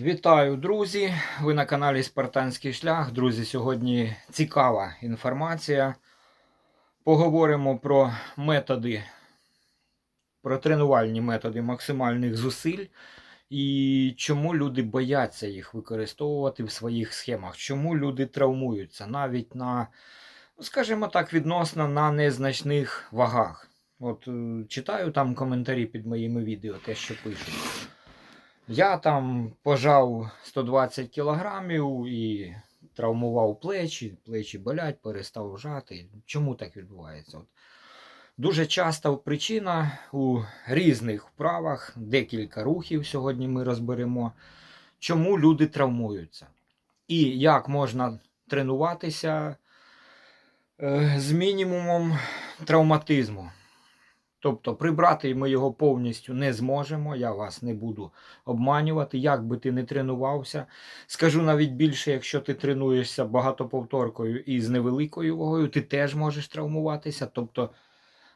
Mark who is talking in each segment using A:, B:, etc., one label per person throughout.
A: Вітаю, друзі! Ви на каналі Спартанський шлях. Друзі, сьогодні цікава інформація. Поговоримо про методи, про тренувальні методи максимальних зусиль і чому люди бояться їх використовувати в своїх схемах, чому люди травмуються навіть на, ну, скажімо так, відносно на незначних вагах. От е, читаю там коментарі під моїми відео, те, що пишуть. Я там пожав 120 кілограмів і травмував плечі, плечі болять, перестав вжати. Чому так відбувається? От. Дуже часто причина у різних вправах, декілька рухів сьогодні ми розберемо, чому люди травмуються. І як можна тренуватися е, з мінімумом травматизму. Тобто прибрати ми його повністю не зможемо, я вас не буду обманювати, як би ти не тренувався. Скажу навіть більше, якщо ти тренуєшся багатоповторкою і з невеликою вагою, ти теж можеш травмуватися. Тобто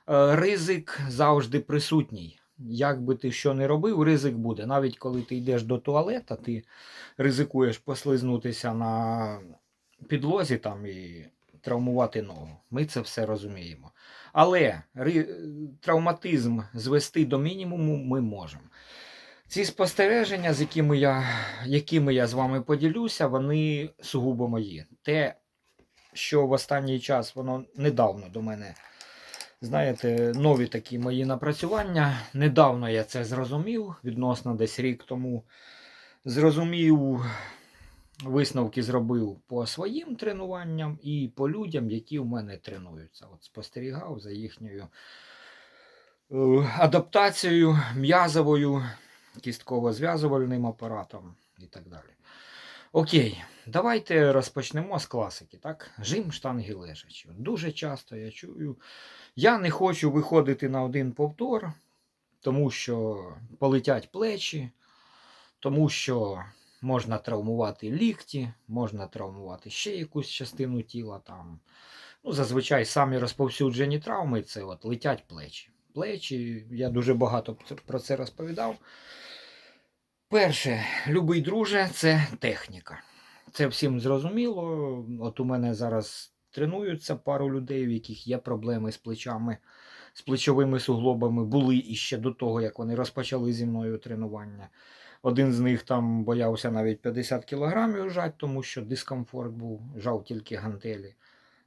A: е, ризик завжди присутній. Як би ти що не робив, ризик буде. Навіть коли ти йдеш до туалета, ти ризикуєш послизнутися на підлозі там і травмувати ногу. Ми це все розуміємо. Але травматизм звести до мінімуму ми можемо. Ці спостереження, з якими я, якими я з вами поділюся, вони сугубо мої. Те, що в останній час воно недавно до мене, знаєте, нові такі мої напрацювання. Недавно я це зрозумів, відносно десь рік тому. Зрозумів, висновки зробив по своїм тренуванням і по людям, які в мене тренуються. От спостерігав за їхньою е, адаптацією м'язовою, кістково-зв'язувальним апаратом і так далі. Окей, давайте розпочнемо з класики. Так? Жим штанги лежачі. Дуже часто я чую. Я не хочу виходити на один повтор, тому що полетять плечі, тому що можна травмувати лікті, можна травмувати ще якусь частину тіла. Там. Ну, зазвичай самі розповсюджені травми це от летять плечі. Плечі, я дуже багато про це розповідав. Перше, любий друже, це техніка. Це всім зрозуміло. От у мене зараз тренуються пару людей, в яких є проблеми з плечами, з плечовими суглобами. Були іще до того, як вони розпочали зі мною тренування. Один з них там боявся навіть 50 кілограмів жать, тому що дискомфорт був, жав тільки гантелі.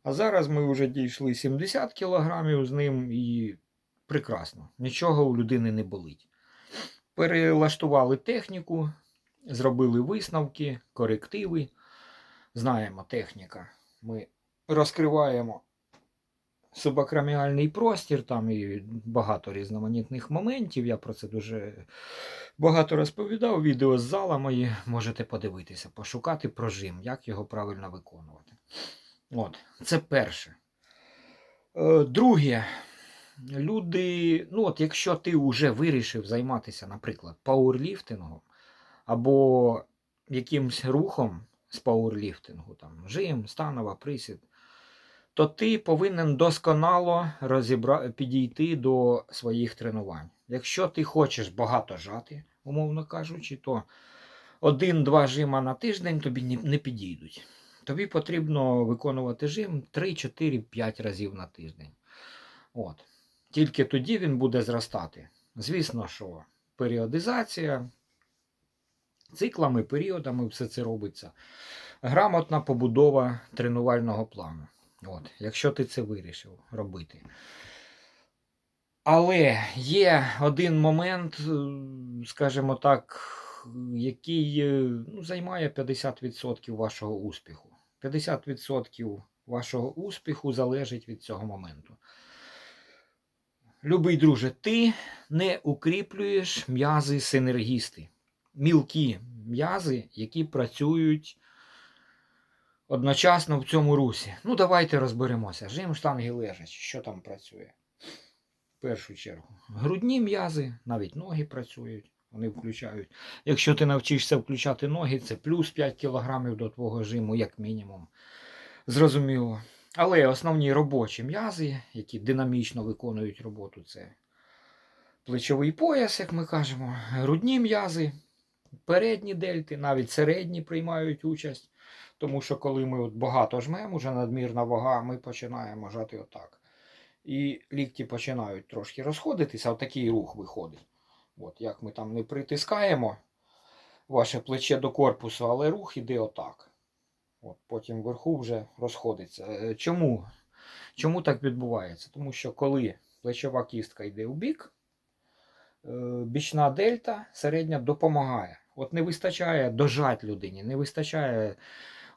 A: А зараз ми вже дійшли 70 кілограмів з ним і прекрасно. Нічого у людини не болить. Перелаштували техніку, зробили висновки, корективи. Знаємо техніка. Ми розкриваємо субакроміальний простір, там і багато різноманітних моментів. Я про це дуже багато розповідав. Відео з зала мої можете подивитися, пошукати прожим, як його правильно виконувати. От, це перше. Е, Друге, люди, ну от якщо ти вже вирішив займатися, наприклад, пауерліфтингом або якимсь рухом з пауерліфтингу, там, жим, станова, присід, то ти повинен досконало розібра... підійти до своїх тренувань. Якщо ти хочеш багато жати, умовно кажучи, то один-два жима на тиждень тобі не- підійдуть. Тобі потрібно виконувати жим 3, 4, 5 разів на тиждень. От. Тільки тоді він буде зростати. Звісно, що періодизація, циклами, періодами все це робиться. Грамотна побудова тренувального плану. От, якщо ти це вирішив робити. Але є один момент, е, скажімо так, який е, ну, займає 50% вашого успіху. 50% вашого успіху залежить від цього моменту. Любий друже, ти не укріплюєш м'язи синергісти. Мілкі м'язи, які працюють одночасно в цьому русі. Ну, давайте розберемося. Жим штанги лежачі, що там працює? В першу чергу. Грудні м'язи, навіть ноги працюють, вони включають. Якщо ти навчишся включати ноги, це плюс 5 кг до твого жиму, як мінімум. Зрозуміло. Але основні робочі м'язи, які динамічно виконують роботу, це плечовий пояс, як ми кажемо, грудні м'язи, передні дельти, навіть середні приймають участь. Тому що коли ми от багато жмемо, вже надмірна вага, ми починаємо жати отак. І лікті починають трошки розходитися, отакий рух виходить. От, як ми там не притискаємо ваше плече до корпусу, але рух іде отак. От, потім вверху вже розходиться. Е, Чому? Чому так відбувається? Тому що коли плечова кістка йде у бік, е, бічна дельта середня допомагає. От не вистачає дожать людині, не вистачає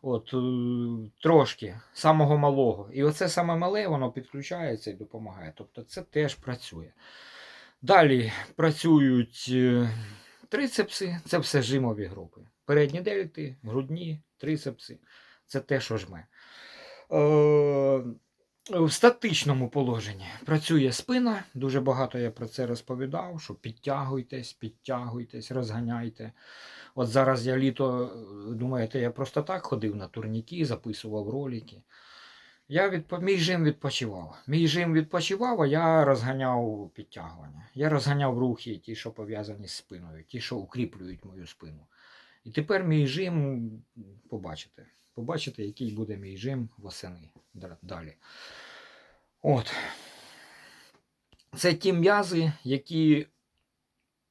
A: от, е, трошки самого малого. І оце саме мале воно підключається і допомагає. Тобто це теж працює. Далі працюють е, трицепси, це все жимові групи. Передні дельти, грудні, трицепси це те, що жме. В статичному положенні працює спина. Дуже багато я про це розповідав, що підтягуйтесь, підтягуйтесь, розганяйте. От зараз я літо, думаєте, я просто так ходив на турніки, записував ролики. Я відп... Мій жим відпочивав. Мій жим відпочивав, а я розганяв підтягування. Я розганяв рухи, ті, що пов'язані з спиною, ті, що укріплюють мою спину. І тепер мій жим, побачите, побачите, який буде мій жим восени далі. От. Це ті м'язи, які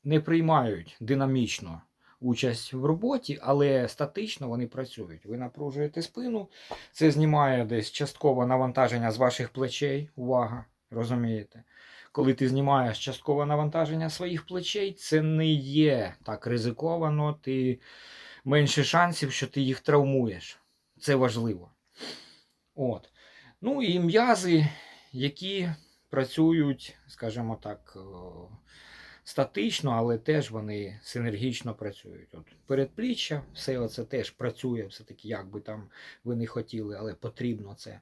A: не приймають динамічно участь в роботі, але статично вони працюють. Ви напружуєте спину, це знімає десь часткове навантаження з ваших плечей. Увага, розумієте? Коли ти знімаєш часткове навантаження своїх плечей, це не є так ризиковано, ти менше шансів, що ти їх травмуєш. Це важливо. От. Ну і м'язи, які працюють, скажімо так, статично, але теж вони синергічно працюють. От передпліччя, все це теж працює, все-таки, як би там ви не хотіли, але потрібно це.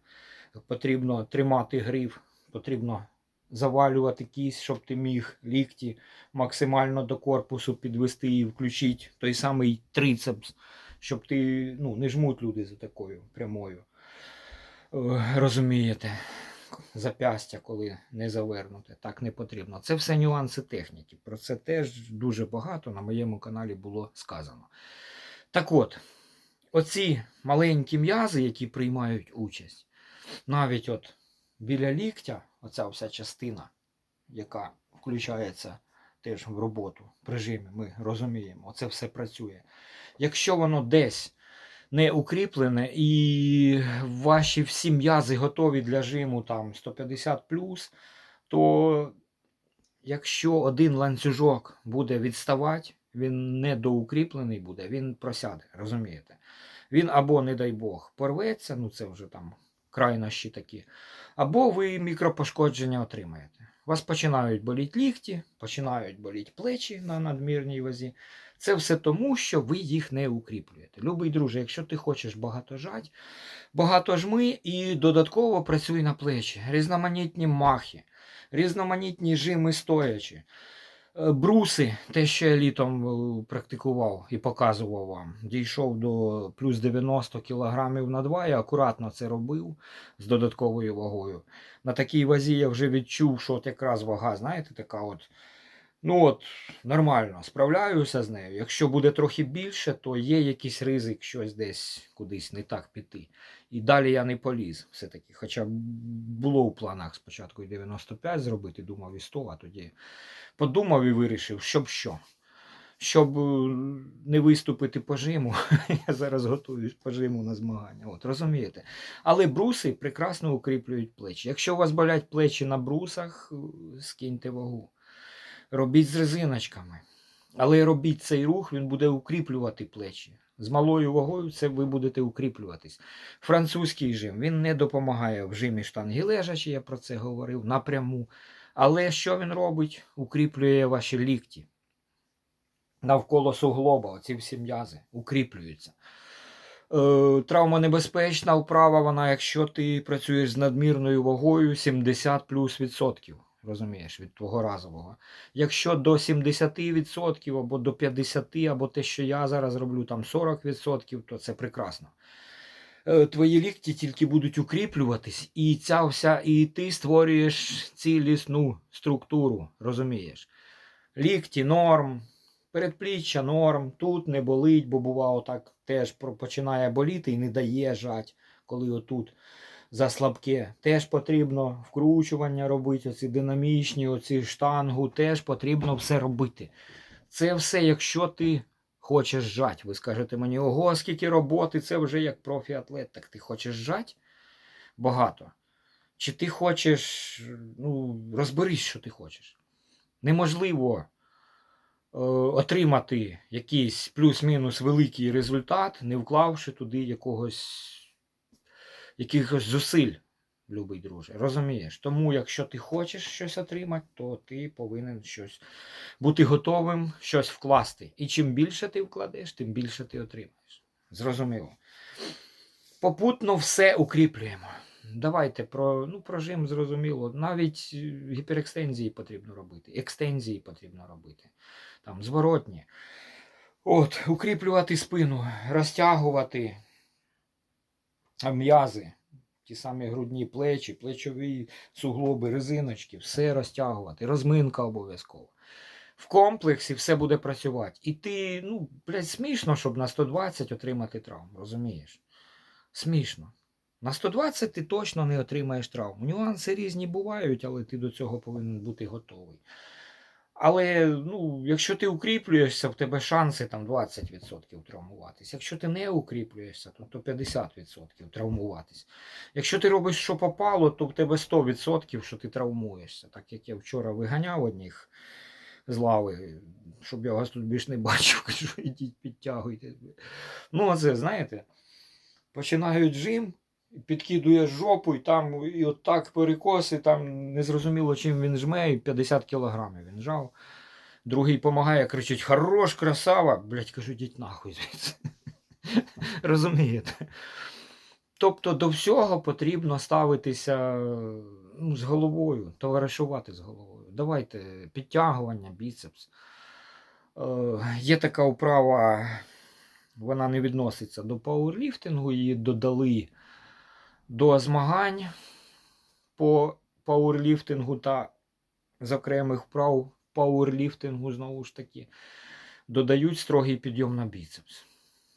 A: Потрібно тримати гриф, потрібно завалювати кість, щоб ти міг лікті максимально до корпусу підвести і включити той самий трицепс, щоб ти ну, не жмуть люди за такою прямою. Е, Розумієте, запястя, коли не завернуте, так не потрібно. Це все нюанси техніки. Про це теж дуже багато на моєму каналі було сказано. Так от, оці маленькі м'язи, які приймають участь, навіть от біля ліктя, оця вся частина, яка включається теж в роботу при жимі, ми розуміємо, це все працює. Якщо воно десь не укріплене і ваші всі м'язи готові для жиму там 150 то якщо один ланцюжок буде відставати, він не доукріплений буде, він просяде, розумієте? Він або, не дай Бог, порветься, ну це вже там крайнощі такі, або ви мікропошкодження отримаєте. У вас починають боліти лікті, починають боліти плечі на надмірній вазі. Це все тому, що ви їх не укріплюєте. Любий друже, якщо ти хочеш багато жать, багато жми і додатково працюй на плечі, різноманітні махи, різноманітні жими стоячі. Е, Бруси, те, що я літом е, практикував і показував вам, дійшов до плюс 90 кг на 2, я акуратно це робив з додатковою вагою. На такій вазі я вже відчув, що от якраз вага, знаєте, така от, ну от, нормально, справляюся з нею. Якщо буде трохи більше, то є якийсь ризик щось десь кудись не так піти. І далі я не поліз все-таки. Хоча було у планах спочатку і 95 зробити, думав і 100, а тоді подумав і вирішив, щоб що. Щоб е, не виступити по жиму, я зараз готуюсь по жиму на змагання. От, розумієте? Але бруси прекрасно укріплюють плечі. Якщо у вас болять плечі на брусах, е, скиньте вагу. Робіть з резиночками. Але робіть цей рух, він буде укріплювати плечі. З малою вагою це ви будете укріплюватись. Французький жим він не допомагає в жимі штанги лежачі, я про це говорив напряму. Але що він робить? Укріплює ваші лікті. Навколо суглоба, оці всі м'язи укріплюються. Е, травмонебезпечна вправа, вона, якщо ти працюєш з надмірною вагою, 70 плюс відсотків. Розумієш, від твого разового. Якщо до 70% або до 50%, або те, що я зараз роблю, там 40%, то це прекрасно. Е, Твої лікті тільки будуть укріплюватись, і ця вся, і ти створюєш цілісну структуру, розумієш? Лікті норм, Передпліччя норм, тут не болить, бо бувало так теж починає боліти і не дає жать, коли отут заслабке. Теж потрібно вкручування робити, оці динамічні, оці штангу, теж потрібно все робити. Це все, якщо ти хочеш жать. Ви скажете мені, ого, скільки роботи, це вже як профіатлет. Так ти хочеш жать? Багато. Чи ти хочеш, ну, розберись, що ти хочеш. Неможливо е, отримати якийсь плюс-мінус великий результат, не вклавши туди якогось, якихось зусиль, любий друже. Розумієш? Тому, якщо ти хочеш щось отримати, то ти повинен щось бути готовим щось вкласти. І чим більше ти вкладеш, тим більше ти отримаєш. Зрозуміло. Попутно все укріплюємо. Давайте про, ну, про жим зрозуміло. Навіть е, гіперекстензії потрібно робити, екстензії потрібно робити. Там зворотні. От, укріплювати спину, розтягувати м'язи, ті самі грудні плечі, плечові суглоби, резиночки, все розтягувати, розминка обов'язково. В комплексі все буде працювати. І ти, ну, блядь, смішно, щоб на 120 отримати травму, розумієш? Смішно. На 120 ти точно не отримаєш травму. Нюанси різні бувають, але ти до цього повинен бути готовий. Але ну, якщо ти укріплюєшся, в тебе шанси там 20% травмуватись. Якщо ти не укріплюєшся, то, то 50% травмуватись. Якщо ти робиш, що попало, то в тебе 100%, що ти травмуєшся. Так як я вчора виганяв одних з лави, щоб я вас тут більш не бачив, кажу, ідіть підтягуйте. Ну, оце, знаєте, починають жим, підкидує жопу, і там і отак перекоси, там незрозуміло, чим він жме, і 50 кілограмів він жав. Другий допомагає, кричить: Хорош, красава! Блять, кажу, йдіть нахуй звідси. Розумієте? Тобто до всього потрібно ставитися ну, з головою, товаришувати з головою. Давайте підтягування, біцепс. Е, є така вправа, вона не відноситься до пауерліфтингу, її додали до змагань по пауерліфтингу та з окремих вправ пауерліфтингу, знову ж таки, додають строгий підйом на біцепс.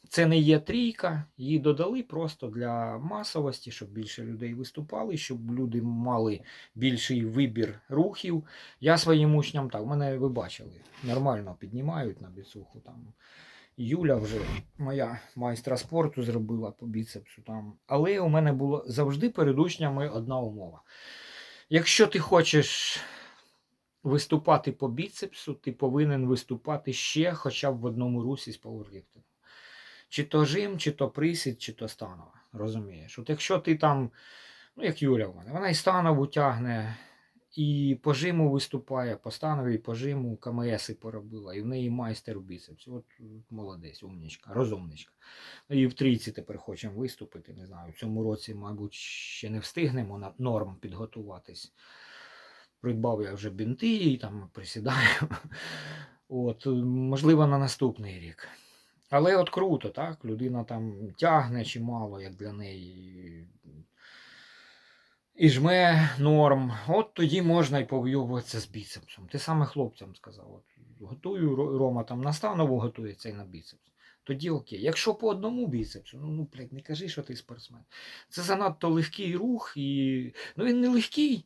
A: Це не є трійка, її додали просто для масовості, щоб більше людей виступали, щоб люди мали більший вибір рухів. Я своїм учням так, мене ви бачили, нормально піднімають на біцуху. Там. Юля вже моя майстра спорту зробила по біцепсу. Там. Але у мене було завжди перед учнями одна умова. Якщо ти хочеш виступати по біцепсу, ти повинен виступати ще хоча б в одному русі з пауерліфтингу. Чи то жим, чи то присід, чи то станова. Розумієш? От якщо ти там, ну як Юля в мене, вона і станову тягне, і по жиму виступає, по становій, по жиму КМС і поробила, і в неї майстер в біцепсі. От молодець, умнічка, розумничка. І в трійці тепер хочемо виступити. Не знаю, в цьому році, мабуть, ще не встигнемо на норм підготуватись. Придбав я вже бінти і там присідаю. От, можливо, на наступний рік. Але от круто, так? Людина там тягне чимало, як для неї. І жме норм. От тоді можна і повйовуватися з біцепсом. Ти саме хлопцям сказав. От, готую, Рома там на станову готується і на біцепс. Тоді окей. Якщо по одному біцепсу, ну, ну блядь, не кажи, що ти спортсмен. Це занадто легкий рух, і ну він не легкий,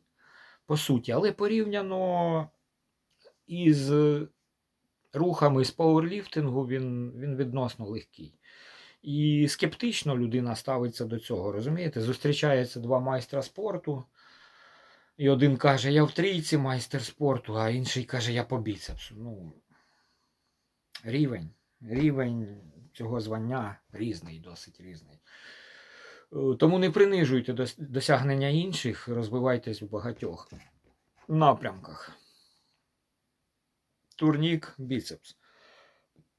A: по суті, але порівняно із рухами з пауерліфтингу він, він відносно легкий. І скептично людина ставиться до цього. Розумієте? Зустрічаються два майстра спорту. І один каже, я в трійці майстер спорту, а інший каже, я по біцепсу. Ну, рівень, рівень цього звання різний, досить різний. Е, Тому не принижуйте досягнення інших, розвивайтесь в багатьох напрямках. Турнік, біцепс.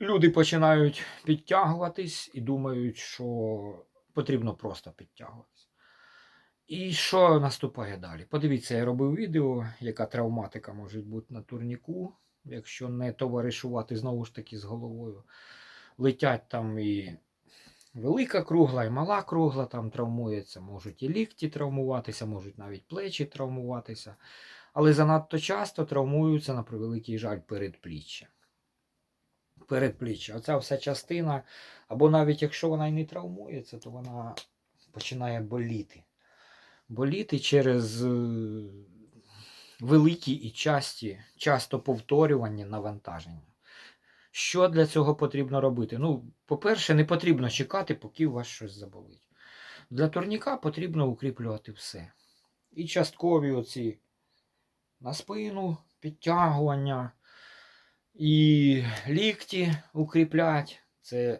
A: Люди починають підтягуватись і думають, що потрібно просто підтягуватись. І що наступає далі? Подивіться, я робив відео, яка травматика може бути на турніку, якщо не товаришувати знову ж таки з головою. Летять там і велика кругла, і мала кругла там травмується, можуть і лікті травмуватися, можуть навіть плечі травмуватися. Але занадто часто травмуються на превеликий жаль передпліччя. Передпліччя. Оця вся частина, або навіть якщо вона і не травмується, то вона починає боліти. Боліти через е, великі і часті, часто повторювані навантаження. Що для цього потрібно робити? Ну, по-перше, не потрібно чекати, поки у вас щось заболить. Для турніка потрібно укріплювати все. І часткові оці на спину, підтягування, і лікті укріплять. Це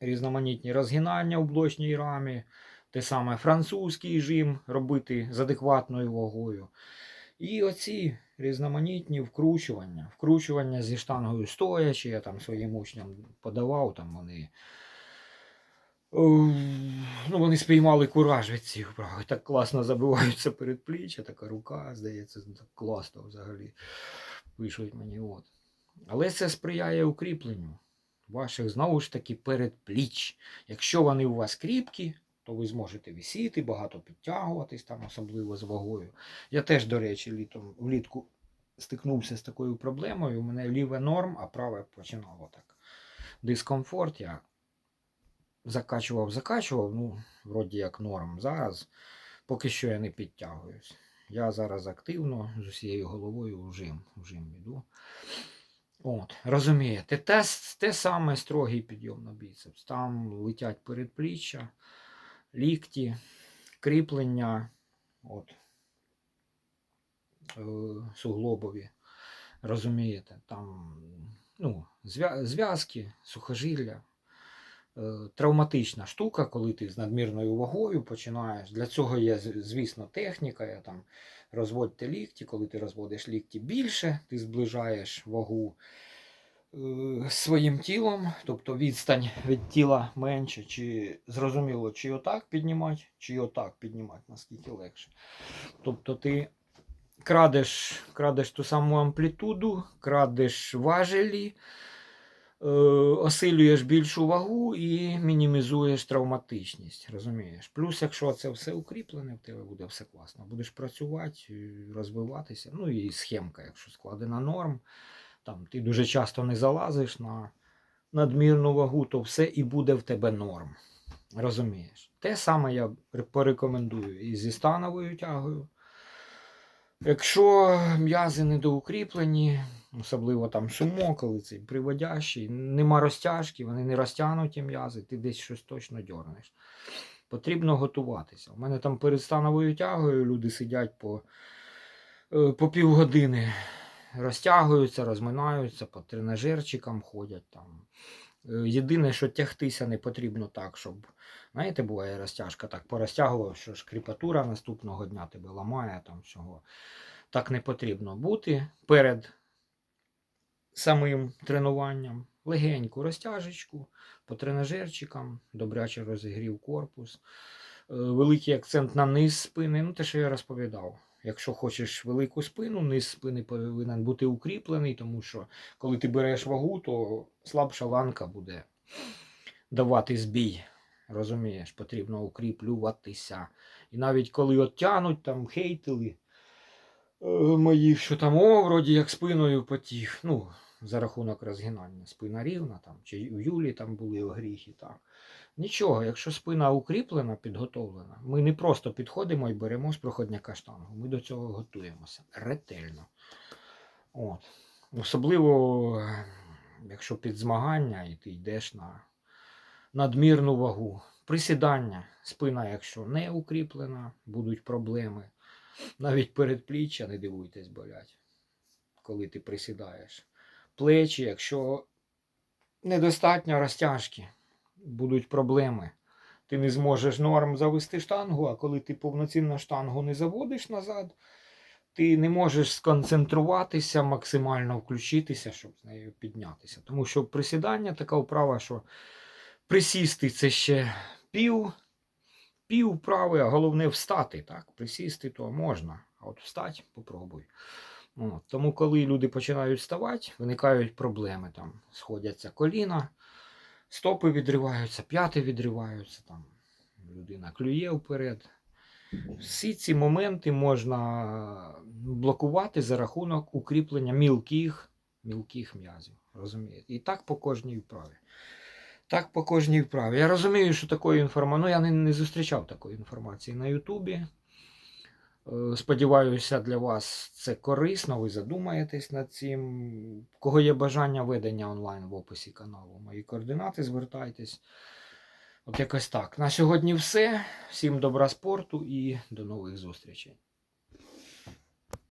A: різноманітні розгинання у блочній рамі, те саме французький жим робити з адекватною вагою. І оці різноманітні вкручування. Вкручування зі штангою стоячи, я там своїм учням подавав, там вони. Е, Ну, вони спіймали кураж від цих вправ. Так класно забиваються передпліччя, така рука, здається, так класно взагалі. Пишуть мені. от. Але це сприяє укріпленню ваших, знову ж таки, передпліч. Якщо вони у вас кріпкі, то ви зможете висіти, багато підтягуватись, там, особливо з вагою. Я теж, до речі, літом, влітку стикнувся з такою проблемою. У мене ліве норм, а праве починало так. Дискомфорт. Я закачував, закачував, ну, вроді як норм. Зараз поки що я не підтягуюсь. Я зараз активно з усією головою в жим, в жим іду. От, розумієте, те, те саме строгий підйом на біцепс. Там летять передпліччя, лікті, кріплення, от, е, суглобові. Розумієте, там ну, зв'язки, сухожилля. Е, Травматична штука, коли ти з надмірною вагою починаєш. Для цього є, звісно, техніка. Я там розводьте лікті. Коли ти розводиш лікті більше, ти зближаєш вагу е, своїм тілом, тобто відстань від тіла менше, чи зрозуміло, чи отак піднімати, чи отак піднімати, наскільки легше. Тобто ти крадеш, крадеш ту саму амплітуду, крадеш важелі, осилюєш більшу вагу і мінімізуєш травматичність. Розумієш? Плюс, якщо це все укріплене, в тебе буде все класно. Будеш працювати, е, розвиватися. Ну і схемка, якщо складена норм, там ти дуже часто не залазиш на надмірну вагу, то все і буде в тебе норм. Розумієш? Те саме я порекомендую і зі становою тягою. Якщо м'язи недоукріплені, особливо там сумо, коли приводящий, нема розтяжки, вони не розтягнуті м'язи, ти десь щось точно дьорнеш. Потрібно готуватися. У мене там перед становою тягою люди сидять по, е, по півгодини, розтягуються, розминаються, по тренажерчикам ходять там. Е, Єдине, що тягтися не потрібно так, щоб, знаєте, буває розтяжка, так порозтягував, що ж кріпатура наступного дня тебе ламає там всього. Так не потрібно бути перед самим тренуванням. Легеньку розтяжечку по тренажерчикам, добряче розігрів корпус. Е, Великий акцент на низ спини. Ну, те, що я розповідав. Якщо хочеш велику спину, низ спини повинен бути укріплений, тому що коли ти береш вагу, то слабша ланка буде давати збій. Розумієш, потрібно укріплюватися. І навіть коли от тянуть, там хейтили е, моїх, що там, о, вроді як спиною потіг. Ну, за рахунок розгинання. Спина рівна, там, чи у Юлі там були огріхи. Так. Нічого, якщо спина укріплена, підготовлена, ми не просто підходимо і беремо з проходняка штангу. Ми до цього готуємося ретельно. От. Особливо, е, якщо під змагання і ти йдеш на надмірну вагу. Присідання, спина, якщо не укріплена, будуть проблеми. Навіть передпліччя, не дивуйтесь, болять, коли ти присідаєш. Плечі, якщо недостатньо розтяжки, будуть проблеми. Ти не зможеш норм завести штангу, а коли ти повноцінно штангу не заводиш назад, ти не можеш сконцентруватися, максимально включитися, щоб з нею піднятися. Тому що присідання така вправа, що присісти це ще пів, пів вправи, а головне встати. Так? Присісти то можна, а от встати попробуй. От. Тому, коли люди починають вставати, виникають проблеми. Там сходяться коліна, стопи відриваються, п'яти відриваються, там людина клює вперед. Всі ці моменти можна блокувати за рахунок укріплення мілких мілких м'язів. Розумієте? І так по кожній вправі. Так по кожній вправі. Я розумію, що такої інформації. Ну, я не, не зустрічав такої інформації на Ютубі. Е, Сподіваюся, для вас це корисно, ви задумаєтесь над цим. Кого є бажання ведення онлайн в описі каналу, мої координати, звертайтесь. От якось так. На сьогодні все. Всім добра спорту і до нових зустрічей.